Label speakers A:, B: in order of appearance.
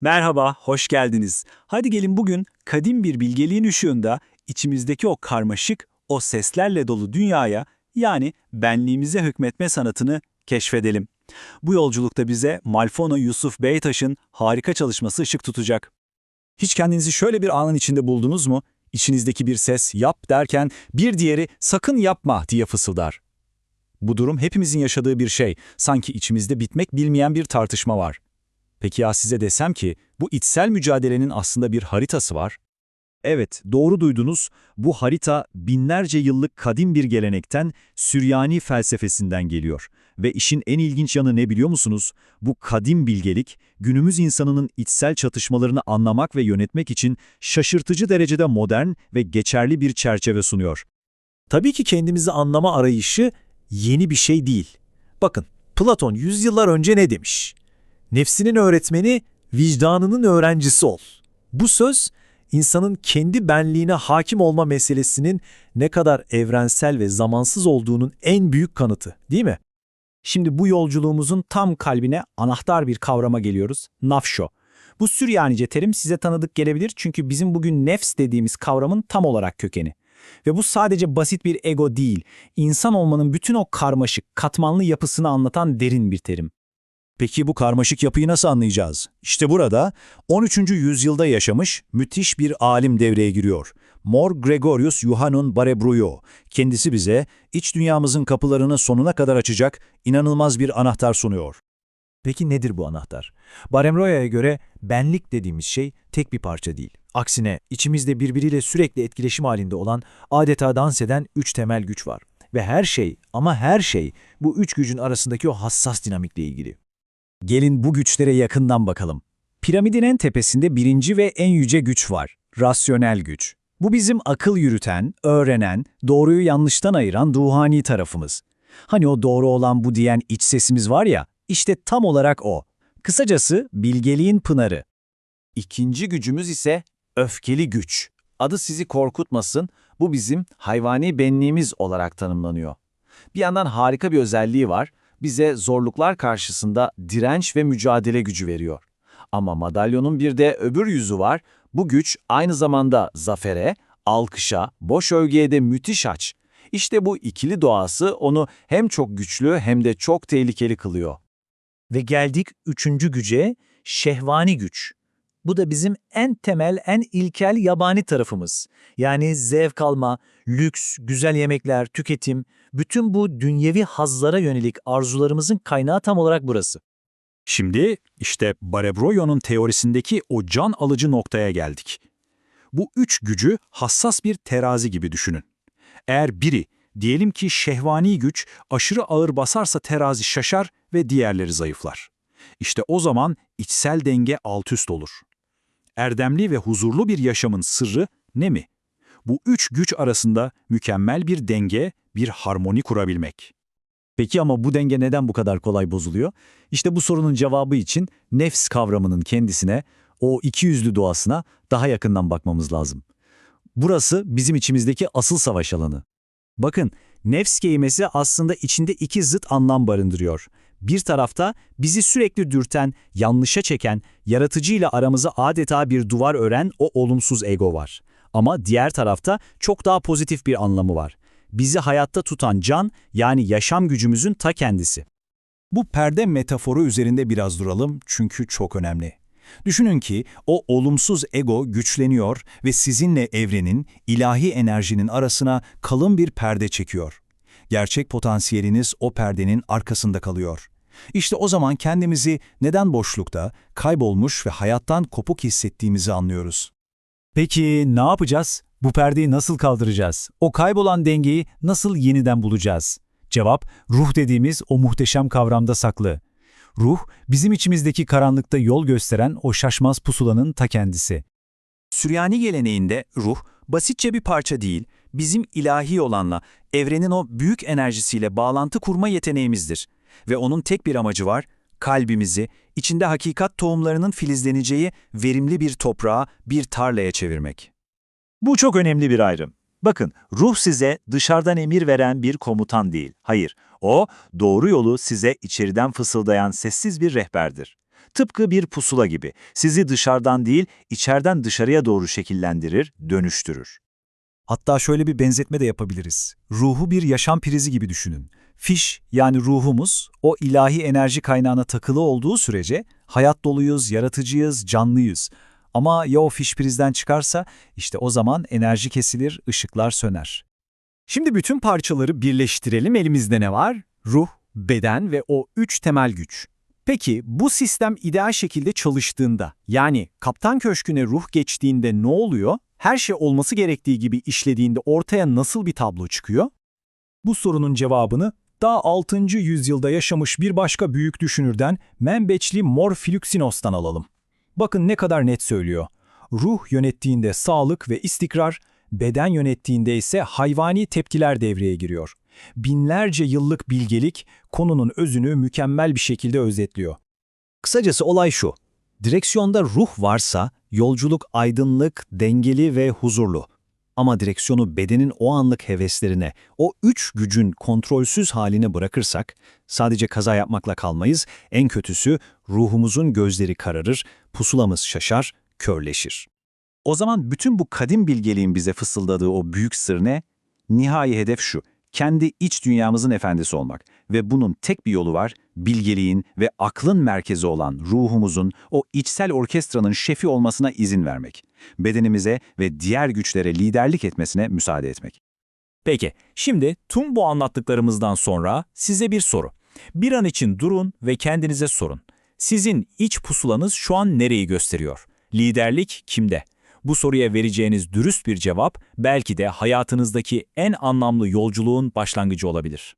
A: Merhaba, hoş geldiniz. Hadi gelin bugün kadim bir bilgeliğin ışığında içimizdeki o karmaşık, o seslerle dolu dünyaya yani benliğimize hükmetme sanatını keşfedelim. Bu yolculukta bize Malfono Yusuf Beytaş'ın harika çalışması ışık tutacak. Hiç kendinizi şöyle bir anın içinde buldunuz mu? İçinizdeki bir ses yap derken bir diğeri sakın yapma diye fısıldar. Bu durum hepimizin yaşadığı bir şey. Sanki içimizde bitmek bilmeyen bir tartışma var. Peki ya size desem ki bu içsel mücadelenin aslında bir haritası var? Evet, doğru duydunuz. Bu harita binlerce yıllık kadim bir gelenekten Süryani felsefesinden geliyor. Ve işin en ilginç yanı ne biliyor musunuz? Bu kadim bilgelik, günümüz insanının içsel çatışmalarını anlamak ve yönetmek için şaşırtıcı derecede modern ve geçerli bir çerçeve sunuyor. Tabii ki kendimizi anlama arayışı yeni bir şey değil. Bakın, Platon yüzyıllar önce ne demiş? Nefsinin öğretmeni, vicdanının öğrencisi ol. Bu söz, insanın kendi benliğine hakim olma meselesinin ne kadar evrensel ve zamansız olduğunun en büyük kanıtı, değil mi? Şimdi bu yolculuğumuzun tam kalbine anahtar bir kavrama geliyoruz, nafşo. Bu Süryanice terim size tanıdık gelebilir çünkü bizim bugün nefs dediğimiz kavramın tam olarak kökeni. Ve bu sadece basit bir ego değil, insan olmanın bütün o karmaşık, katmanlı yapısını anlatan derin bir terim. Peki bu karmaşık yapıyı nasıl anlayacağız? İşte burada 13. yüzyılda yaşamış müthiş bir alim devreye giriyor. Mor Gregorius Johannon Barebruyo. Kendisi bize iç dünyamızın kapılarını sonuna kadar açacak inanılmaz bir anahtar sunuyor.
B: Peki nedir bu anahtar? Baremroya'ya göre benlik dediğimiz şey tek bir parça değil. Aksine içimizde birbiriyle sürekli etkileşim halinde olan, adeta dans eden üç temel güç var. Ve her şey ama her şey bu üç gücün arasındaki o hassas dinamikle ilgili.
A: Gelin bu güçlere yakından bakalım. Piramidin en tepesinde birinci ve en yüce güç var. Rasyonel güç. Bu bizim akıl yürüten, öğrenen, doğruyu yanlıştan ayıran ruhani tarafımız. Hani o doğru olan bu diyen iç sesimiz var ya, işte tam olarak o. Kısacası bilgeliğin pınarı.
B: İkinci gücümüz ise öfkeli güç. Adı sizi korkutmasın, bu bizim hayvani benliğimiz olarak tanımlanıyor. Bir yandan harika bir özelliği var, bize zorluklar karşısında direnç ve mücadele gücü veriyor. Ama madalyonun bir de öbür yüzü var, bu güç aynı zamanda zafere, alkışa, boş övgüye de müthiş aç. İşte bu ikili doğası onu hem çok güçlü hem de çok tehlikeli kılıyor.
C: Ve geldik üçüncü güce, şehvani güç. Bu da bizim en temel, en ilkel yabani tarafımız. Yani zevk alma, lüks, güzel yemekler, tüketim, bütün bu dünyevi hazlara yönelik arzularımızın kaynağı tam olarak burası.
A: Şimdi işte Barebroyo'nun teorisindeki o can alıcı noktaya geldik. Bu üç gücü hassas bir terazi gibi düşünün. Eğer biri, diyelim ki şehvani güç aşırı ağır basarsa terazi şaşar ve diğerleri zayıflar. İşte o zaman içsel denge altüst olur. Erdemli ve huzurlu bir yaşamın sırrı ne mi? Bu üç güç arasında mükemmel bir denge, bir harmoni kurabilmek. Peki ama bu denge neden bu kadar kolay bozuluyor? İşte bu sorunun cevabı için nefs kavramının kendisine, o ikiyüzlü doğasına daha yakından bakmamız lazım. Burası bizim içimizdeki asıl savaş alanı. Bakın, nefs kelimesi aslında içinde iki zıt anlam barındırıyor. Bir tarafta bizi sürekli dürten, yanlışa çeken, yaratıcıyla aramıza adeta bir duvar ören o olumsuz ego var. Ama diğer tarafta çok daha pozitif bir anlamı var. Bizi hayatta tutan can, yani yaşam gücümüzün ta kendisi. Bu perde metaforu üzerinde biraz duralım çünkü çok önemli. Düşünün ki o olumsuz ego güçleniyor ve sizinle evrenin, ilahi enerjinin arasına kalın bir perde çekiyor. Gerçek potansiyeliniz o perdenin arkasında kalıyor. İşte o zaman kendimizi neden boşlukta, kaybolmuş ve hayattan kopuk hissettiğimizi anlıyoruz. Peki ne yapacağız? Bu perdeyi nasıl kaldıracağız? O kaybolan dengeyi nasıl yeniden bulacağız? Cevap, ruh dediğimiz o muhteşem kavramda saklı. Ruh, bizim içimizdeki karanlıkta yol gösteren o şaşmaz pusulanın ta kendisi. Süryani geleneğinde ruh, basitçe bir parça değil, bizim ilahi olanla, evrenin o büyük enerjisiyle bağlantı kurma yeteneğimizdir. Ve onun tek bir amacı var, kalbimizi, içinde hakikat tohumlarının filizleneceği verimli bir toprağa, bir tarlaya çevirmek.
D: Bu çok önemli bir ayrım. Bakın, ruh size dışarıdan emir veren bir komutan değil. Hayır, o doğru yolu size içeriden fısıldayan sessiz bir rehberdir. Tıpkı bir pusula gibi. Sizi dışarıdan değil, içeriden dışarıya doğru şekillendirir, dönüştürür.
E: Hatta şöyle bir benzetme de yapabiliriz. Ruhu bir yaşam prizi gibi düşünün. Fiş yani ruhumuz o ilahi enerji kaynağına takılı olduğu sürece hayat doluyuz, yaratıcıyız, canlıyız. Ama ya o fiş prizden çıkarsa işte o zaman enerji kesilir, ışıklar söner.
F: Şimdi bütün parçaları birleştirelim. Elimizde ne var? Ruh, beden ve o üç temel güç. Peki bu sistem ideal şekilde çalıştığında, yani kaptan köşküne ruh geçtiğinde ne oluyor? Her şey olması gerektiği gibi işlediğinde ortaya nasıl bir tablo çıkıyor?
G: Bu sorunun cevabını daha 6. yüzyılda yaşamış bir başka büyük düşünürden Membeçli Mor Filuksinos'tan alalım. Bakın ne kadar net söylüyor. Ruh yönettiğinde sağlık ve istikrar, beden yönettiğinde ise hayvani tepkiler devreye giriyor. Binlerce yıllık bilgelik konunun özünü mükemmel bir şekilde özetliyor.
E: Kısacası olay şu. Direksiyonda ruh varsa yolculuk aydınlık, dengeli ve huzurlu. Ama direksiyonu bedenin o anlık heveslerine, o üç gücün kontrolsüz haline bırakırsak, sadece kaza yapmakla kalmayız, en kötüsü ruhumuzun gözleri kararır, pusulamız şaşar, körleşir.
D: O zaman bütün bu kadim bilgeliğin bize fısıldadığı o büyük sır ne? Nihai hedef şu, kendi iç dünyamızın efendisi olmak. Ve bunun tek bir yolu var, bilgeliğin ve aklın merkezi olan ruhumuzun, o içsel orkestranın şefi olmasına izin vermek. Bedenimize ve diğer güçlere liderlik etmesine müsaade etmek.
A: Peki, şimdi tüm bu anlattıklarımızdan sonra size bir soru. Bir an için durun ve kendinize sorun. Sizin iç pusulanız şu an nereyi gösteriyor? Liderlik kimde? Bu soruya vereceğiniz dürüst bir cevap belki de hayatınızdaki en anlamlı yolculuğun başlangıcı olabilir.